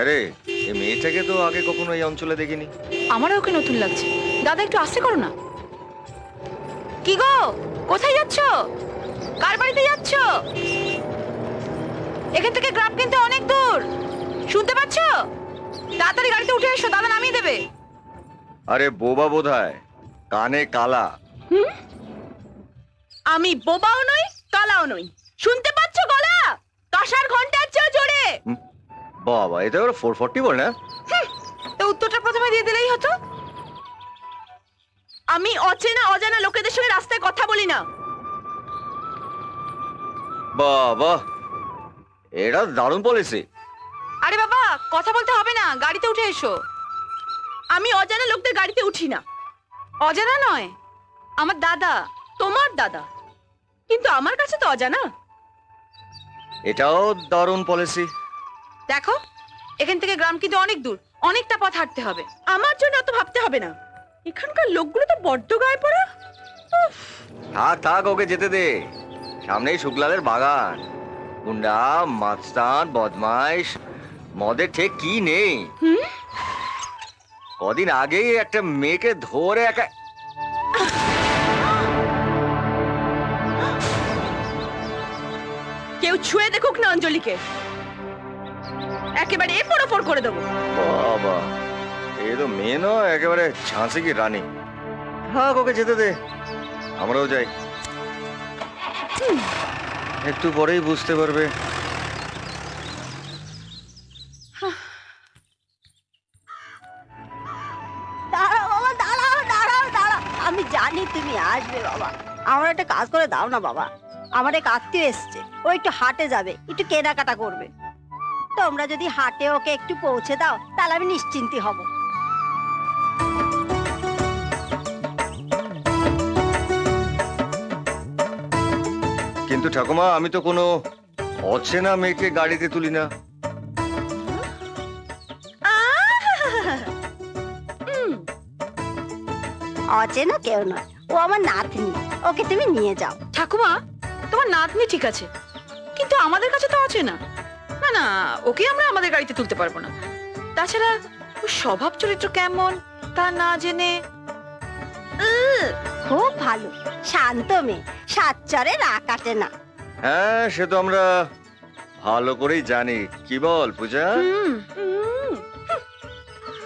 আরে এই মেয়েটাকে তো আগে কখনো এই অঞ্চলে দেখিনি। আমারও ওকে নতুন লাগছে। দাদা একটু আস্তে করো না। কি গো? কোথায় যাচ্ছ? কার বাড়িতে যাচ্ছ? এখান থেকে গ্রাম কিন্তু অনেক দূর। শুনতে পাচ্ছ? তাড়াতাড়ি গাড়িতে উঠে এসো দাদা নামিয়ে দেবে। আরে বোবা বোধহয় কানে কালা। আমি বোবাও নই কালাও নই। শুনতে পাচ্ছ গলা? কাঁসার জোরে বাবা এটা ওরা ফোর ফর্টি বল না? তো উত্তরটা প্রথমে দিয়ে দিলেই হতো। আমি অচেনা অজানা লোকেদের সঙ্গে রাস্তায় কথা বলি না। বাবা এটা দারুণ পলিসি আরে বাবা কথা বলতে হবে না গাড়িতে উঠে এসো। আমি অজানা লোকদের গাড়িতে উঠি না। অজানা নয় আমার দাদা তোমার দাদা। কিন্তু আমার কাছে তো অজানা। এটাও দারুণ পলিসি দেখো এখান থেকে গ্রাম কিন্তু অনেক দূর। অনেকটা পথ হাঁটতে হবে। আমার জন্য অত ভাবতে হবে না। এখানকার লোকগুলো তো বড্ড গায়ে পড়া। থাক থাক ওকে যেতে দে। সামনেই শুক্লালের বাগান। গুন্ডা মাস্তান বদমাইশ। মদের ঠিক কি নেই? কদিন আগেই একটা মেয়েকে ধরে একা কেউ ছুঁয়ে দেখুক না অঞ্জলিকে। একেবারে এপর ওপর করে দেবো। বাবা এ তো মেয়ে নয় একেবারে ঝাঁসি কি রানী। থাক ওকে যেতে দে। আমরাও যাই। একটু পরেই বুঝতে পারবে। দাঁড়াও বাবা দাঁড়াও দাঁড়াও দাঁড়াও। আমি জানি তুমি আসবে বাবা। আমার একটা কাজ করে দাও না বাবা। আমার এক আত্মীয় এসছে। ও একটু হাটে যাবে একটু কেনাকাটা করবে। তোমরা যদি হাটে ওকে একটু পৌঁছে দাও তাহলে আমি নিশ্চিন্তি হব। কিন্তু ঠাকুমা আমি তো কোনো অচেনা মেয়েকে গাড়িতে তুলি না। অচেনা কেউ নয় ও আমার নাতনি ওকে তুমি নিয়ে যাও। ঠাকুমা তোমার নাতনি ঠিক আছে কিন্তু আমাদের কাছে তো আছে না না ওকে আমরা আমাদের গাড়িতে তুলতে পারব না। তাছাড়া ওর স্বভাব চরিত্র কেমন তা না জেনে? খুব ভালো। শান্ত মেয়ে সাতচরে রা কাটে না। হ্যাঁ সে তো আমরা ভালো করেই জানি। কি বল পূজা?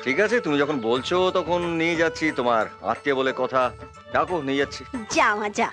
ঠিক আছে তুমি যখন বলছো তখন নিয়ে যাচ্ছি তোমার আত্মীয় বলে কথা। ডাকো নিয়ে যাচ্ছি। যা মা যা